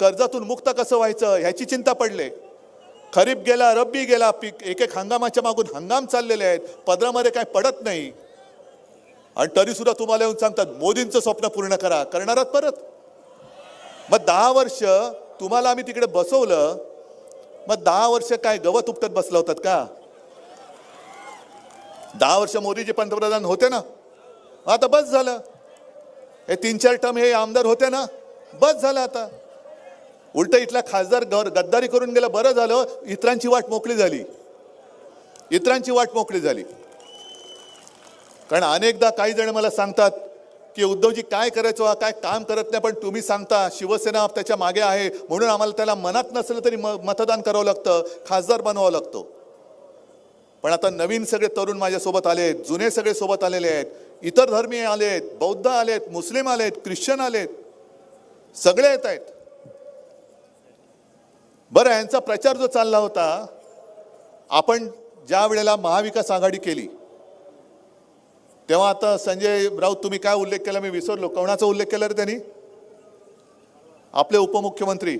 कर्जातून मुक्त कसं व्हायचं ह्याची चिंता पडले. खरीप गेला रब्बी गेला पीक एक एक हंगामाच्या मागून हंगाम चाललेले आहेत. पदरामध्ये काय पडत नाही. आणि तरी सुद्धा तुम्हाला येऊन सांगतात मोदींचं स्वप्न पूर्ण करा करणारात परत. मग दहा वर्ष तुम्हाला आम्ही तिकडे बसवलं मग दहा वर्ष काय गवत उपटत बसला होतात का? दहा वर्ष मोदीचे पंतप्रधान होते ना? आता बस झालं. हे तीन चार टर्म हे आमदार होते ना? बस झालं आता. उलट इथला खासदार गर गद्दारी करून गेलं बरं झालं इतरांची वाट मोकळी झाली. इतरांची वाट मोकळी झाली. कारण अनेकदा काही जण मला सांगतात की उद्धवजी काय करायचं हा, काय काम करत नाही पण तुम्ही सांगता शिवसेना त्याच्यामागे आहे म्हणून आम्हाला त्याला मनात नसलं तरी म मतदान करावं लागतं खासदार बनवावं लागतो. पण आता नवीन सगळे तरुण माझ्यासोबत आले आहेत जुने सगळे सोबत आलेले आहेत इतर धर्मीय आले आहेत बौद्ध आलेत मुस्लिम आलेत ख्रिश्चन आलेत सगळे येत आहेत. बरं यांचा प्रचार जो चालला होता आपण ज्या वेळेला महाविकास आघाडी केली तेव्हा आता संजय राऊत तुम्ही काय उल्लेख केला? मी विसरलो. कोणाचा उल्लेख केला रे त्यांनी? आपले उपमुख्यमंत्री.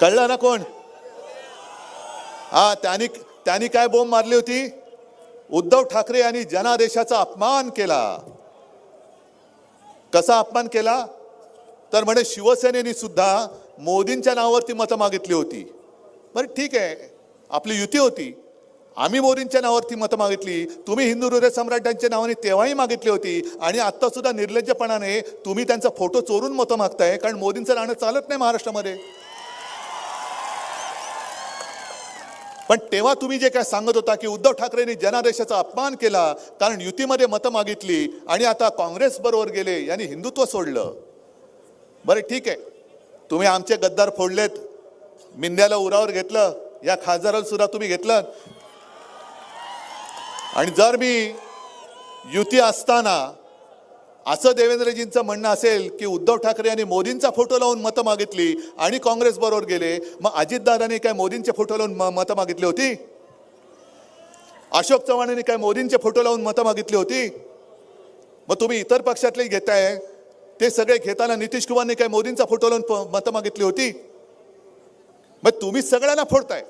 कळलं ना कोण? हा त्यांनी त्यांनी काय बोंब मारली होती? उद्धव ठाकरे यांनी जनादेशाचा अपमान केला. कसा अपमान केला? तर म्हणे शिवसेनेने सुद्धा मोदींच्या नावावरती मतं मागितली होती. बरं ठीक आहे आपली युती होती. आम्ही मोदींच्या नावावरती मतं मागितली. तुम्ही हिंदू हृदय सम्राटांच्या नावाने तेव्हाही मागितली होती. आणि आत्तासुद्धा निर्लज्जपणाने तुम्ही त्यांचा फोटो चोरून मतं मागताय कारण मोदींचं राहणं चालत नाही महाराष्ट्रामध्ये. पण तेव्हा तुम्ही जे काय सांगत होता की उद्धव ठाकरेंनी जनादेशाचा अपमान केला कारण युतीमध्ये मतं मागितली आणि आता काँग्रेस बरोबर गेले यांनी हिंदुत्व सोडलं. बरं ठीक आहे. तुम्ही आमचे गद्दार फोडलेत. मिंद्याला उरावर घेतलं या खासदाराला सुद्धा तुम्ही घेतलं. आणि जर मी युती असताना असं देवेंद्रजींचं म्हणणं असेल की उद्धव ठाकरे यांनी मोदींचा फोटो लावून मतं मागितली आणि काँग्रेस बरोबर गेले मग अजितदादांनी काय मोदींचे फोटो लावून म- मतं मागितली होती? अशोक चव्हाणांनी काय मोदींचे फोटो लावून मतं मागितली होती? मग तुम्ही इतर पक्षातले घेताय ते सगळे घेताना नितीश कुमारने काय मोदींचा फोटो लावून प- मतं मागितली होती? मग तुम्ही सगळ्यांना फोडताय.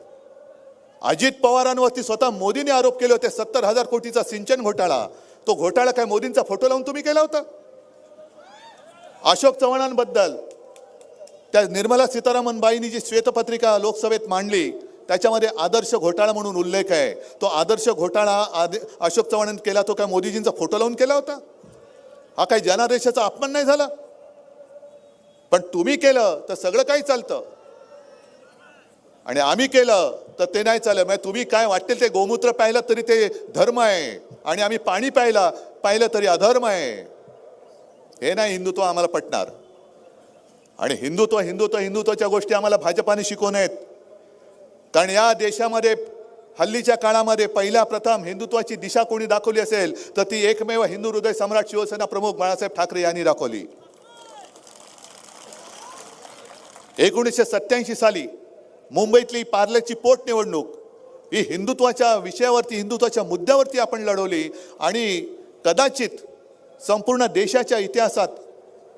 अजित पवारांवरती स्वतः मोदींनी आरोप केले होते सत्तर हजार कोटीचा सिंचन घोटाळा. तो घोटाळा काय मोदींचा फोटो लावून तुम्ही केला होता? अशोक चव्हाणांबद्दल त्या निर्मला सीतारामन बाईंनी जी श्वेतपत्रिका लोकसभेत मांडली त्याच्यामध्ये आदर्श घोटाळा म्हणून उल्लेख आहे. तो आदर्श घोटाळा आदि अशोक चव्हाणांनी केला तो काय मोदीजींचा फोटो लावून केला होता? हा काही जनादेशाचा अपमान नाही झाला? पण तुम्ही केलं तर सगळं काही चालतं. आणि आम्ही केलं तर ते नाही चाललं. म्हणजे तुम्ही काय वाटेल ते गोमूत्र पाहिलं तरी ते धर्म आहे. आणि आम्ही पाणी प्यायला पाहिलं तरी अधर्म आहे. हे नाही हिंदुत्व आम्हाला पटणार. आणि हिंदुत्व हिंदुत्व हिंदुत्वाच्या गोष्टी आम्हाला भाजपाने शिकवून आहेत. कारण या देशामध्ये हल्लीच्या काळामध्ये पहिल्या प्रथम हिंदुत्वाची दिशा कोणी दाखवली असेल तर ती एकमेव हिंदू हृदय सम्राट शिवसेना प्रमुख बाळासाहेब ठाकरे यांनी दाखवली. एकोणीसशे सत्याऐंशी साली मुंबईतली पार्ल्याची पोटनिवडणूक ही हिंदुत्वाच्या विषयावरती हिंदुत्वाच्या मुद्द्यावरती आपण लढवली आणि कदाचित संपूर्ण देशाच्या इतिहासात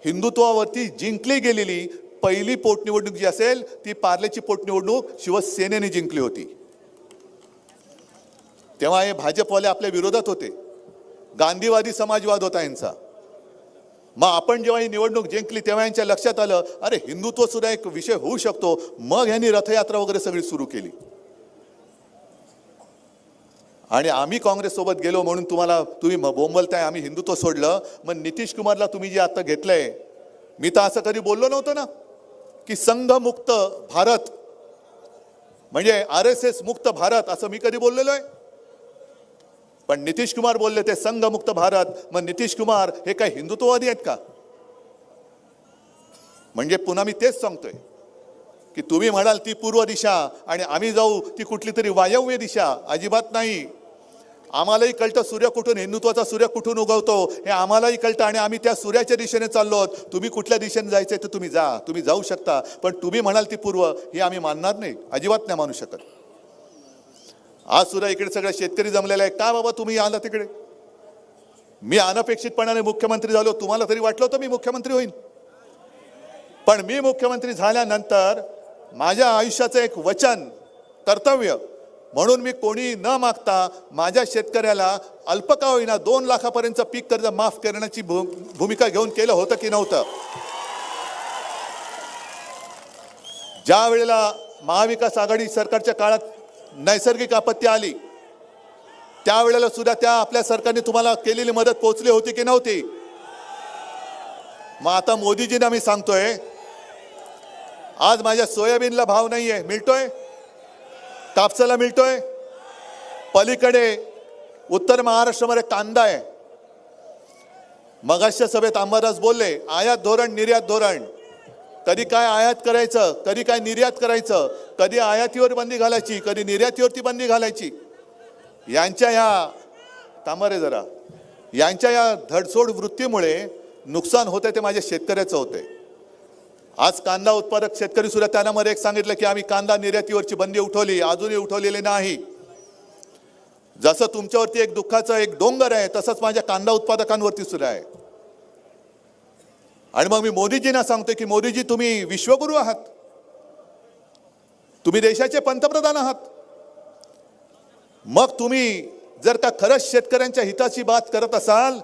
हिंदुत्वावरती जिंकली गेलेली पहिली पोटनिवडणूक जी असेल ती पार्लेची पोटनिवडणूक शिवसेनेने जिंकली होती. तेव्हा हे भाजपवाले आपल्या विरोधात होते. गांधीवादी समाजवाद होता यांचा. मग आपण जेव्हा ही निवडणूक जिंकली तेव्हा यांच्या लक्षात आलं अरे हिंदुत्व सुद्धा एक विषय होऊ शकतो. मग यांनी रथयात्रा वगैरे सगळी सुरू केली. आणि आम्ही काँग्रेससोबत गेलो म्हणून तुम्हाला तुम्ही बोंबलताय आम्ही हिंदुत्व सोडलं. मग नितीश कुमारला तुम्ही जे आता घेतलंय मी तर असं कधी बोललो नव्हतं ना की संघमुक्त भारत म्हणजे आर एस एस मुक्त भारत असं मी कधी बोललेलो आहे? पण नितीश कुमार बोलले ते संघमुक्त भारत. मग नितीश कुमार हे काय हिंदुत्ववादी आहेत का? म्हणजे पुन्हा मी तेच सांगतोय की तुम्ही म्हणाल ती पूर्व दिशा आणि आम्ही जाऊ ती कुठली तरी वायव्य दिशा. अजिबात नाही. आम्हालाही कळतं सूर्य कुठून हिंदुत्वाचा सूर्य कुठून उगवतो हे आम्हालाही कळतं आणि आम्ही त्या सूर्याच्या दिशेने चाललो आहोत. तुम्ही कुठल्या दिशेने जायचं आहे तर तुम्ही जा तुम्ही जाऊ शकता. पण तुम्ही म्हणाल ती पूर्व हे आम्ही मानणार नाही. अजिबात नाही मानू शकत. आज सुद्धा इकडे सगळे शेतकरी जमलेले आहे का बाबा तुम्ही आला तिकडे? मी अनपेक्षितपणाने मुख्यमंत्री झालो. तुम्हाला तरी वाटलं होतं मी मुख्यमंत्री होईन. पण मी मुख्यमंत्री झाल्यानंतर माझ्या आयुष्याचं एक वचन कर्तव्य म्हणून मी कोणी न मागता माझ्या शेतकऱ्याला अल्पका होईना दोन लाखापर्यंत पीक कर्ज माफ करण्याची भू- भूमिका घेऊन केलं होतं की नव्हतं? ज्या वेळेला महाविकास आघाडी सरकारच्या काळात नैसर्गिक आपत्ती आली. त्यावेळेला सुद्धा त्या आपल्या सरकारने तुम्हाला केलेली मदत पोहोचली होती की नव्हती? मग आता मोदीजींना मी सांगतोय आज माझ्या सोयाबीनला भाव नाही आहे मिळतोय? कापसाला मिळतोय? पलीकडे उत्तर महाराष्ट्रामध्ये कांदा आहे. मगाशच्या सभेत अंबादास बोलले आयात धोरण निर्यात धोरण. कधी काय आयात करायचं कधी काय निर्यात करायचं कधी आयातीवर बंदी घालायची कधी निर्यातीवरती बंदी घालायची. यांच्या या तांबारे जरा. यांच्या या धडसोड वृत्तीमुळे नुकसान होते ते माझ्या शेतकऱ्याचं होते आज कांदा उत्पादक शेतकरी सुद्धा त्यांना मध्ये एक सांगितलं की आम्ही कांदा निर्यातीवरची बंदी उठवली अजूनही उठवलेली नाही. जसं तुमच्यावरती एक दुःखाचं एक डोंगर आहे तसंच माझ्या कांदा उत्पादकांवरती सुद्धा आहे. आणि मग मी मोदीजींना सांगतोय की मोदीजी तुम्ही विश्वगुरू आहात. तुम्ही देशाचे पंतप्रधान आहात. मग तुम्ही जर का खरंच शेतकऱ्यांच्या हिताची बात करत असाल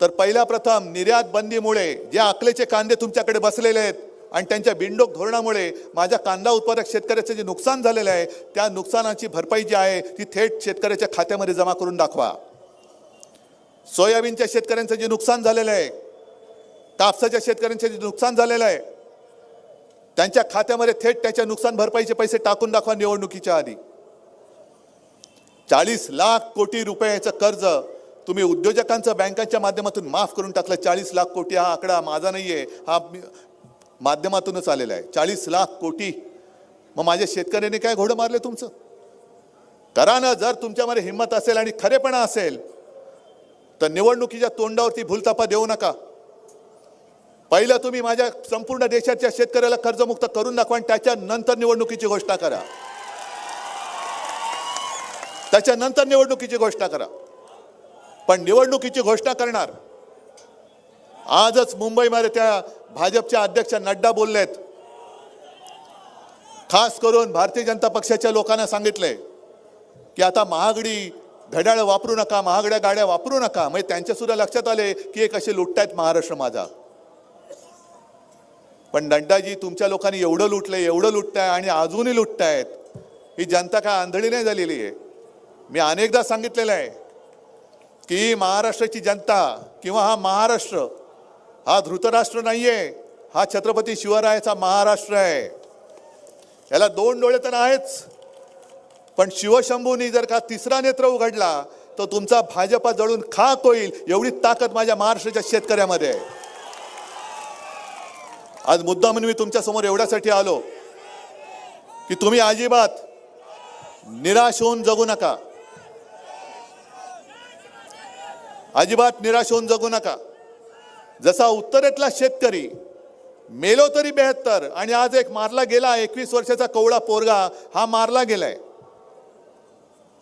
तर पहिल्या प्रथम निर्यात बंदीमुळे जे आकलेचे कांदे तुमच्याकडे बसलेले आहेत आणि त्यांच्या बिंडोक धोरणामुळे माझ्या कांदा उत्पादक शेतकऱ्याचं जे नुकसान झालेलं आहे त्या नुकसानाची भरपाई जी आहे ती थेट शेतकऱ्याच्या खात्यामध्ये जमा करून दाखवा. सोयाबीनच्या शेतकऱ्यांचं जे नुकसान झालेलं आहे कापसाच्या शेतकऱ्यांचे जे नुकसान झालेलं आहे त्यांच्या खात्यामध्ये थेट त्याच्या नुकसान भरपाईचे पैसे टाकून दाखवा निवडणुकीच्या आधी. चाळीस लाख कोटी रुपयाचं कर्ज तुम्ही उद्योजकांचं बँकांच्या माध्यमातून माफ करून टाकलं. चाळीस लाख कोटी हा आकडा माझा नाही आहे हा माध्यमातूनच आलेला आहे. चाळीस लाख कोटी. मग माझ्या शेतकऱ्यांनी काय घोडं मारले तुमचं? करा ना जर तुमच्यामध्ये हिंमत असेल आणि खरेपणा असेल तर निवडणुकीच्या तोंडावरती भूलतापा देऊ नका. पहिलं तुम्ही माझ्या संपूर्ण देशाच्या शेतकऱ्याला कर्जमुक्त करून दाखवा आणि त्याच्यानंतर निवडणुकीची घोषणा करा. त्याच्यानंतर निवडणुकीची घोषणा करा. पण निवडणुकीची घोषणा करणार. आजच मुंबईमध्ये त्या भाजपच्या अध्यक्ष नड्डा बोललेत. खास करून भारतीय जनता पक्षाच्या लोकांना सांगितलंय की आता महागडी घड्याळ वापरू नका महागड्या गाड्या वापरू नका. म्हणजे त्यांच्या सुद्धा लक्षात आले की एक असे लुटतायत महाराष्ट्र माझा. पण नड्डाजी तुमच्या लोकांनी एवढं लुटलंय एवढं लुटताय आणि अजूनही लुटतायत ही जनता काय आंधळी नाही झालेली आहे? मी अनेकदा सांगितलेलं आहे की महाराष्ट्राची जनता किंवा हा महाराष्ट्र हा धृतराष्ट्र नाही आहे हा छत्रपती शिवरायाचा महाराष्ट्र आहे. याला दोन डोळे तर आहेच पण शिवशंभूनी जर का तिसरा नेत्र उघडला तर तुमचा भाजपा जळून खाक होईल एवढी ताकद माझ्या महाराष्ट्राच्या शेतकऱ्यामध्ये आहे. आज मुद्दा म्हणून मी तुमच्यासमोर एवढ्यासाठी आलो की तुम्ही अजिबात निराश होऊन जगू नका. अजिबात निराश होऊन जगू नका. जसा उत्तरेतला शेतकरी मेलो तरी बेहत्तर आणि आज एक मारला गेला एकवीस वर्षाचा कवळा पोरगा हा मारला गेलाय.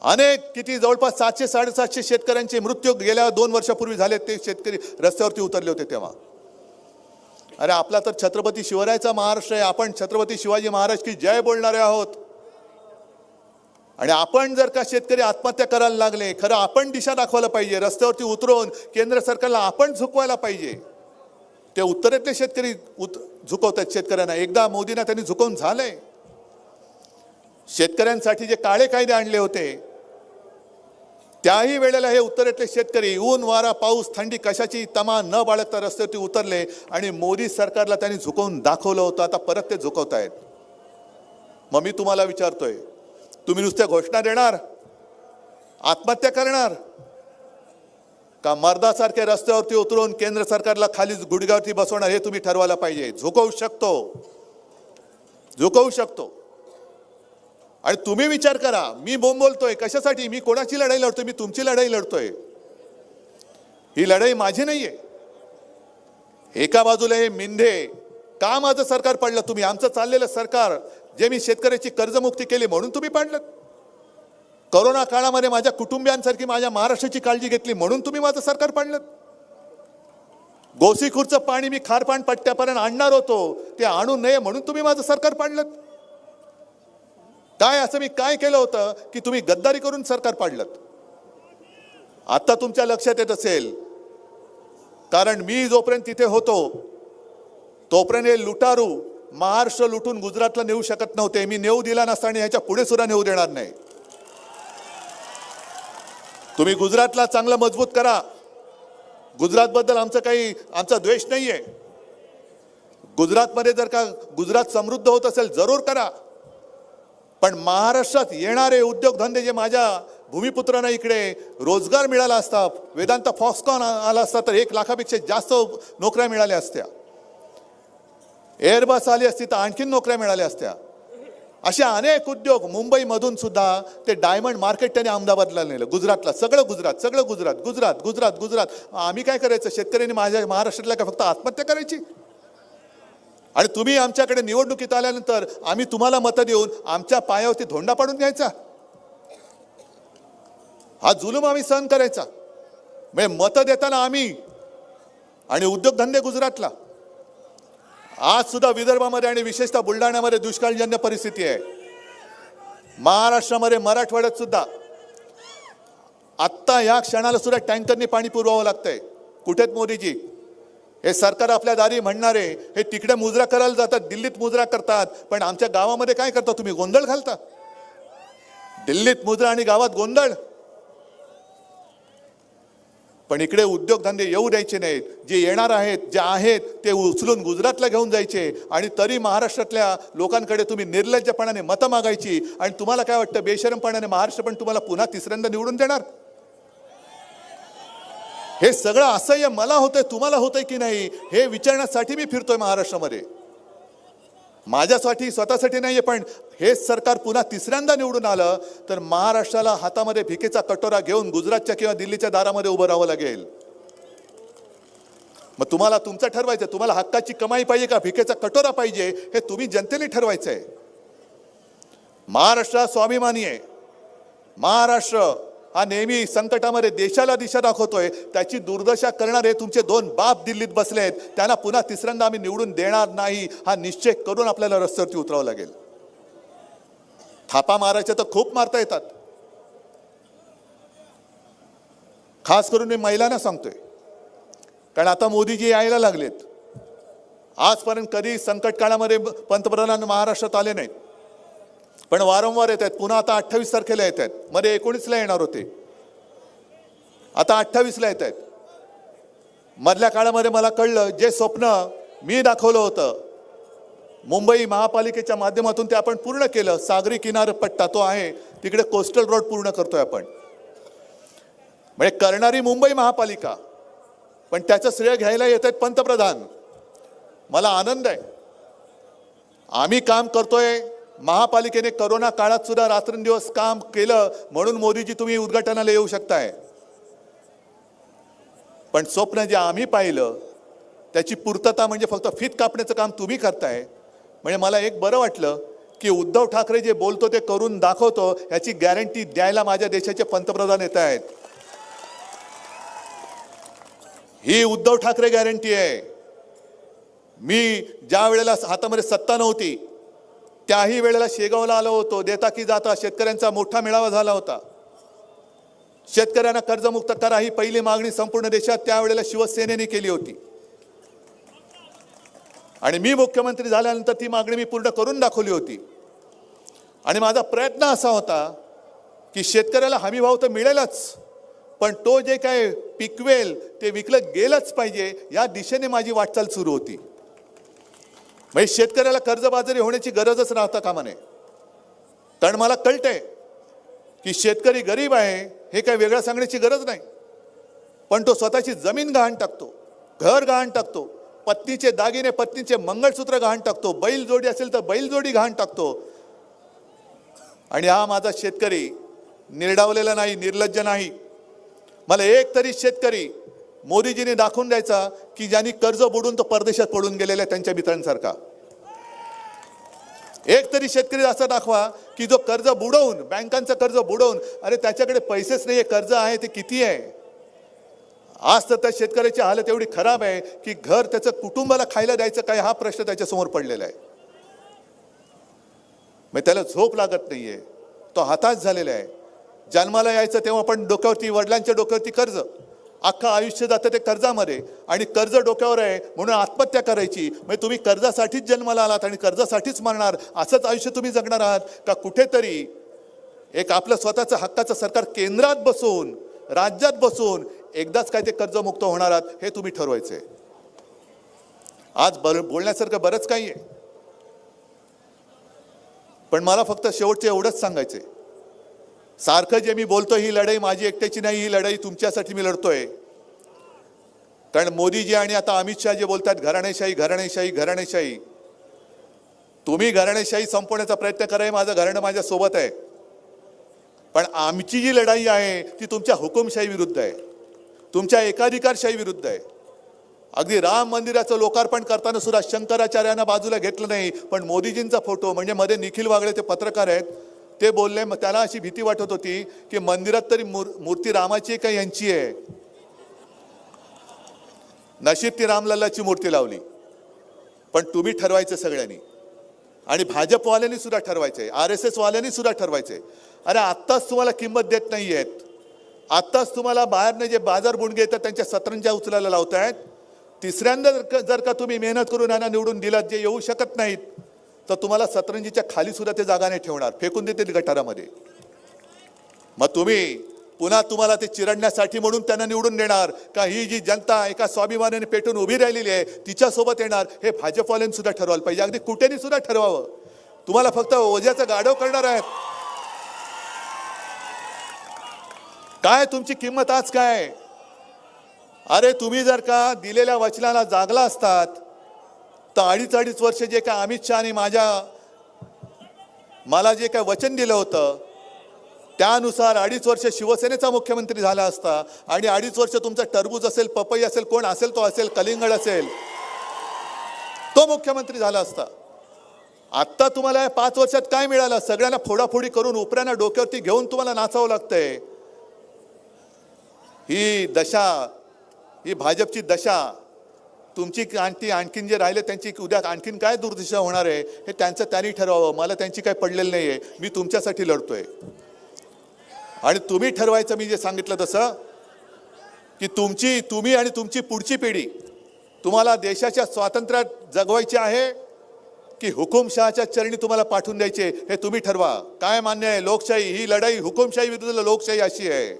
अनेक किती जवळपास सातशे साडेसातशे शेतकऱ्यांचे मृत्यू गेल्या दोन वर्षापूर्वी झाले ते शेतकरी रस्त्यावरती उतरले होते तेव्हा. अरे आपला तर छत्रपती शिवरायाचा महाराष्ट्र आहे. आपण छत्रपती शिवाजी महाराज की जय बोलणारे आहोत. आणि आपण जर का शेतकरी आत्महत्या करायला लागले खरं आपण दिशा दाखवायला पाहिजे. रस्त्यावरती उतरवून केंद्र सरकारला आपण झुकवायला पाहिजे. ते उत्तरेतले शेतकरी उत झुकवतात शेतकऱ्यांना. एकदा मोदींना त्यांनी झुकवून झालंय. शेतकऱ्यांसाठी जे काळे कायदे आणले होते त्याही वेळेला हे उत्तरेतले शेतकरी ऊन वारा पाऊस थंडी कशाची? तमा न बाळगता रस्त्यावरती उतरले आणि मोदी सरकारला त्यांनी झुकवून दाखवलं होतं. आता परत ते झुकवतायत. मग मी तुम्हाला विचारतोय तुम्ही नुसत्या घोषणा देणार? आत्महत्या करणार? का मर्दासारखे रस्त्यावरती उतरून केंद्र सरकारला खाली गुडघ्यावरती बसवणार हे तुम्ही ठरवायला पाहिजे? झुकवू शकतो. झुकवू शकतो. आणि तुम्ही विचार करा मी बोंब बोलतोय कशासाठी? मी कोणाची लढाई लढतोय? मी तुमची लढाई लढतोय. ही लढाई माझी नाहीये. एका बाजूला हे मिंधे का माझं सरकार पडलं तुम्ही? आमचं चाललेलं सरकार जे मी शेतकऱ्याची कर्जमुक्ती केली म्हणून तुम्ही पाडलं. करोना काळामध्ये माझ्या कुटुंबियांसारखी माझ्या महाराष्ट्राची काळजी घेतली म्हणून तुम्ही माझं सरकार पाडलं. गोसीखुरचं पाणी मी खारपाण पट्ट्यापर्यंत आणणार होतो ते आणू नये म्हणून तुम्ही माझं सरकार पाडलं. काय असं मी काय केलं होतं की तुम्ही गद्दारी करून सरकार पाडलं आता तुमच्या लक्षात येत असेल कारण मी जोपर्यंत तिथे होतो तोपर्यंत हे लुटारू महाराष्ट्र लुटून गुजरातला नेऊ शकत नव्हते. मी नेऊ दिला नसता आणि ह्याच्या पुढे सुद्धा नेऊ देणार नाही. तुम्ही गुजरातला चांगलं मजबूत करा. गुजरातबद्दल आमचं काही आमचा द्वेष नाही आहे गुजरातमध्ये जर का गुजरात समृद्ध होत असेल जरूर करा. पण महाराष्ट्रात येणारे उद्योगधंदे जे माझ्या भूमिपुत्रांना इकडे रोजगार मिळाला असता वेदांत फॉक्सकॉन आला असता तर एक लाखापेक्षा जास्त नोकऱ्या मिळाल्या असत्या. एअरबस आली असती तर आणखीन नोकऱ्या मिळाल्या असत्या. असे अनेक उद्योग मुंबईमधून सुद्धा ते डायमंड मार्केट त्याने अहमदाबादला नेलं गुजरातला सगळं गुजरात सगळं गुजरात गुजरात गुजरात गुजरात. आम्ही काय करायचं? शेतकऱ्यांनी माझ्या महाराष्ट्रातल्या काय फक्त आत्महत्या करायची? आणि तुम्ही आमच्याकडे निवडणुकीत आल्यानंतर आम्ही तुम्हाला मतं देऊन आमच्या पायावरती धोंडा पाडून घ्यायचा. हा जुलूम आम्ही सहन करायचा. म्हणजे मतं देताना आम्ही आणि उद्योगधंदे गुजरातला. आज सुद्धा विदर्भामध्ये आणि विशेषतः बुलढाण्यामध्ये दुष्काळजन्य परिस्थिती आहे. महाराष्ट्रामध्ये मराठवाड्यात सुद्धा आत्ता या क्षणाला सुद्धा टँकरनी पाणी पुरवावं लागतंय. कुठेत मोदीजी? हे सरकार आपल्या दारी म्हणणारे हे तिकडे मुजरा करायला जातात दिल्लीत मुजरा करतात पण आमच्या गावामध्ये काय करता तुम्ही? गोंधळ घालता? दिल्लीत मुजरा आणि गावात गोंधळ? पण इकडे उद्योगधंदे येऊ द्यायचे नाहीत. जे येणार आहेत जे आहेत ते उचलून गुजरातला घेऊन जायचे. आणि तरी महाराष्ट्रातल्या लोकांकडे तुम्ही निर्लज्जपणाने मतं मागायची. आणि तुम्हाला काय वाटतं बेशरमपणाने महाराष्ट्र पण तुम्हाला पुन्हा तिसऱ्यांदा निवडून देणार? हे सगळं असह्य मला होतंय तुम्हाला होतंय की नाही हे विचारण्यासाठी मी फिरतोय महाराष्ट्रामध्ये. माझ्यासाठी स्वतःसाठी नाहीये पण हेच सरकार पुन्हा तिसऱ्यांदा निवडून आलं तर महाराष्ट्राला हातामध्ये भिकेचा कटोरा घेऊन गुजरातच्या किंवा दिल्लीच्या दारामध्ये उभं राहावं लागेल. मग तुम्हाला तुमचं ठरवायचं तुम्हाला हक्काची कमाई पाहिजे का भिकेचा कटोरा पाहिजे हे तुम्ही जनतेने ठरवायचं आहे महाराष्ट्र स्वाभिमानी आहे. महाराष्ट्र हा नेहमी संकटामध्ये देशाला दिशा दाखवतोय. त्याची दुर्दशा करणारे तुमचे दोन बाप दिल्लीत बसले आहेत. त्यांना पुन्हा तिसऱ्यांदा आम्ही निवडून देणार नाही. हा निश्चय करून आपल्याला रस्त्यावरती उतरावं लागेल. थापा मारायच्या तर खूप मारता येतात. खास करून मी महिलांना सांगतोय. कारण आता मोदीजी यायला लागलेत. आजपर्यंत कधी संकट काळामध्ये पंतप्रधान महाराष्ट्रात आले नाहीत. पण वारंवार येत आहेत. पुन्हा आता अठ्ठावीस तारखेला येत आहेत. मध्ये एकोणीसला येणार होते. आता अठ्ठावीसला येत आहेत. मधल्या काळामध्ये मला कळलं जे स्वप्न मी दाखवलं होतं मुंबई महापालिकेच्या माध्यमातून ते आपण पूर्ण केलं. सागरी किनारपट्टा तो आहे. तिकडे कोस्टल रोड पूर्ण करतोय आपण. म्हणजे करणारी मुंबई महापालिका. पण त्याचं श्रेय घ्यायला येत आहेत पंतप्रधान. मला आनंद आहे. आम्ही काम करतोय. महापालिकेने करोना काळात सुद्धा रात्रंदिवस काम केलं म्हणून मोदीजी तुम्ही उद्घाटनाला येऊ शकताय. पण स्वप्न जे आम्ही पाहिलं त्याची पूर्तता म्हणजे फक्त फित कापण्याचं काम तुम्ही करताय. म्हणजे मला एक बरं वाटलं की उद्धव ठाकरे जे बोलतो ते करून दाखवतो याची गॅरंटी द्यायला माझ्या देशाचे पंतप्रधान येत आहेत. ही उद्धव ठाकरे गॅरंटी आहे. मी ज्या वेळेला हातामध्ये सत्ता नव्हती त्याही वेळेला शेगावला आलो होतो. देता की जाता शेतकऱ्यांचा मोठा मेळावा झाला होता. शेतकऱ्यांना कर्जमुक्त करा ही पहिली मागणी संपूर्ण देशात त्यावेळेला शिवसेनेने केली होती. आणि मी मुख्यमंत्री झाल्यानंतर ती मागणी मी पूर्ण करून दाखवली होती. आणि माझा प्रयत्न असा होता की शेतकऱ्याला हमी भाव तर मिळेलच पण तो जे काय पिकवेल ते विकलं गेलंच पाहिजे या दिशेने माझी वाटचाल सुरू होती. म्हणजे शेतकऱ्याला कर्जबाजारी होण्याची गरजच राहता कामा नये. कारण मला कळतंय की शेतकरी गरीब आहे हे काय वेगळं सांगण्याची गरज नाही. पण तो स्वतःची जमीन गहाण टाकतो घर गहाण टाकतो पत्नीचे दागिने पत्नीचे मंगळसूत्र गहाण टाकतो बैल जोडी असेल तर बैल जोडी गहाण टाकतो. आणि हा माझा शेतकरी निर्डावलेला नाही निर्लज्ज नाही. मला एक तरी शेतकरी मोदीजीने दाखवून द्यायचा की ज्यांनी कर्ज बुडून तो परदेशात पडून गेलेला आहे त्यांच्या मित्रांसारखा. एक तरी शेतकरी असा दाखवा की जो कर्ज बुडवून बँकांचं कर्ज बुडवून अरे त्याच्याकडे पैसेच नाही कर्ज आहे ते किती आहे? आज तर त्या शेतकऱ्याची हालत एवढी खराब आहे की घर त्याचं कुटुंबाला खायला द्यायचं काय हा प्रश्न त्याच्यासमोर पडलेला आहे. मग त्याला झोप लागत नाहीये. तो हताश झालेला आहे. जन्माला यायचं तेव्हा पण डोक्यावरती वडिलांच्या डोक्यावरती कर्ज. अख्खं आयुष्य जातं ते कर्जामध्ये. आणि कर्ज डोक्यावर आहे म्हणून आत्महत्या करायची. म्हणजे तुम्ही कर्जासाठीच जन्माला आलात आणि कर्जासाठीच मरणार असंच आयुष्य तुम्ही जगणार आहात. का कुठेतरी एक आपलं स्वतःचं हक्काचं सरकार केंद्रात बसून राज्यात बसून एकदाच काय ते कर्जमुक्त होणार आहात हे तुम्ही ठरवायचे आज बर बोलण्यासारखं बरंच काही आहे. पण मला फक्त शेवटचे एवढंच सांगायचे सारखं जे मी बोलतो ही लढाई माझी एकट्याची नाही ही लढाई तुमच्यासाठी मी लढतोय. कारण मोदीजी आणि आता अमित शहा जे बोलतात घराणेशाही घराणेशाही घराणेशाही. तुम्ही घराणेशाही संपवण्याचा प्रयत्न करा हे माझं घराणं माझ्या सोबत आहे. पण आमची जी लढाई आहे ती तुमच्या हुकुमशाही विरुद्ध आहे. तुमच्या एकाधिकारशाही विरुद्ध आहे. अगदी राम मंदिराचं लोकार्पण करताना सुद्धा शंकराचार्यांना बाजूला घेतलं नाही पण मोदीजींचा फोटो म्हणजे मध्ये निखिल वागळे ते पत्रकार आहेत ते बोलले मग त्याला अशी भीती वाटत होती की मंदिरात तरी मूर- मूर्ती रामाची आहे का यांची आहे? नशीब ती रामलल्लाची मूर्ती लावली. पण तुम्ही ठरवायचं सगळ्यांनी. आणि भाजपवाल्यांनी सुद्धा ठरवायचंय. आर एस एसवाल्यांनी सुद्धा ठरवायचं आहे अरे आत्ताच तुम्हाला किंमत देत नाही आहेत आत्ताच तुम्हाला बाहेरनं जे बाजार बुणगे येतात त्यांच्या सतरंजा उचलायला लावतायत. तिसऱ्यांदा जर का जर का तुम्ही मेहनत करून यांना निवडून दिलात जे येऊ शकत नाहीत. तर तुम्हाला सतरंजीच्या खाली सुद्धा ते जागा नाही ठेवणार. फेकून देतील गटारामध्ये. मग तुम्ही पुन्हा तुम्हाला ते चिरडण्यासाठी म्हणून त्यांना निवडून देणार. का ही जी जनता एका स्वाभिमानाने पेटून उभी राहिलेली आहे तिच्यासोबत येणार हे भाजपवाल्यांनी सुद्धा ठरवायला पाहिजे. अगदी कुठेनी सुद्धा ठरवावं. तुम्हाला फक्त ओझ्याचं गाढव करणार आहेत. काय तुमची किंमत आज काय? अरे तुम्ही जर का दिलेल्या वचनाला जागला असतात तर अडीच अडीच वर्ष जे काय अमित शहाने माझ्या मला जे काय वचन दिलं होतं त्यानुसार अडीच वर्ष शिवसेनेचा मुख्यमंत्री झाला असता आणि अडीच वर्ष तुमचा टरबूज असेल पपई असेल कोण असेल तो असेल कलिंगड असेल तो मुख्यमंत्री झाला असता. आत्ता तुम्हाला या पाच वर्षात काय मिळालं? सगळ्यांना फोडाफोडी करून उपऱ्यांना डोक्यावरती घेऊन तुम्हाला नाचावं लागतंय. ही दशा ही भाजपची दशा तुमची आणखी आणखीन जे राहिले त्यांची उद्या आणखीन काय दुर्दिशा होणार आहे हे त्यांचं त्यांनी ठरवावं. मला त्यांची काय पडलेलं नाही आहे मी तुमच्यासाठी लढतोय. आणि तुम्ही ठरवायचं मी जे सांगितलं तसं की तुमची तुम्ही आणि तुमची पुढची पिढी तुम्हाला देशाच्या स्वातंत्र्यात जगवायची आहे की हुकुमशहाच्या चरणी तुम्हाला पाठवून द्यायचे हे तुम्ही ठरवा. काय मान्य आहे? लोकशाही ही लढाई हुकुमशाही विरुद्ध लोकशाही अशी आहे.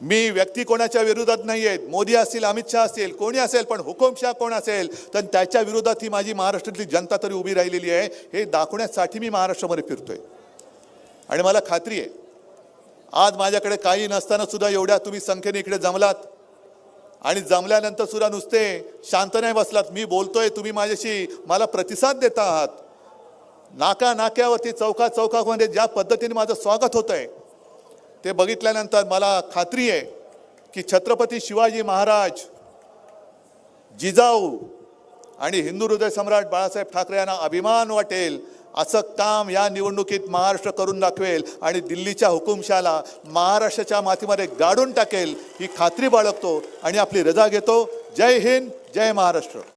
मी व्यक्ती कोणाच्या विरोधात नाही आहेत. मोदी असतील अमित शहा असतील कोणी असेल पण हुकुमशाह कोण असेल तर त्याच्या विरोधात ही माझी महाराष्ट्रातली जनता तरी उभी राहिलेली आहे. हे दाखवण्यासाठी मी महाराष्ट्रामध्ये फिरतोय. आणि मला खात्री आहे आज माझ्याकडे काही नसताना सुद्धा एवढ्या तुम्ही संख्येने इकडे जमलात. आणि जमल्यानंतर सुद्धा नुसते शांत नाही बसलात. मी बोलतोय तुम्ही माझ्याशी मला प्रतिसाद देता आहात. नाका नाक्यावरती चौका चौकामध्ये ज्या पद्धतीने माझं स्वागत होत आहे ते बघितल्यानंतर मला खात्री आहे की छत्रपती शिवाजी महाराज जिजाऊ आणि हिंदू हृदय सम्राट बाळासाहेब ठाकरे यांना अभिमान वाटेल असं काम या निवडणुकीत महाराष्ट्र करून दाखवेल आणि दिल्लीच्या हुकुमशाला महाराष्ट्राच्या मातीमध्ये गाडून टाकेल ही खात्री बाळगतो आणि आपली रजा घेतो. जय हिंद जय महाराष्ट्र.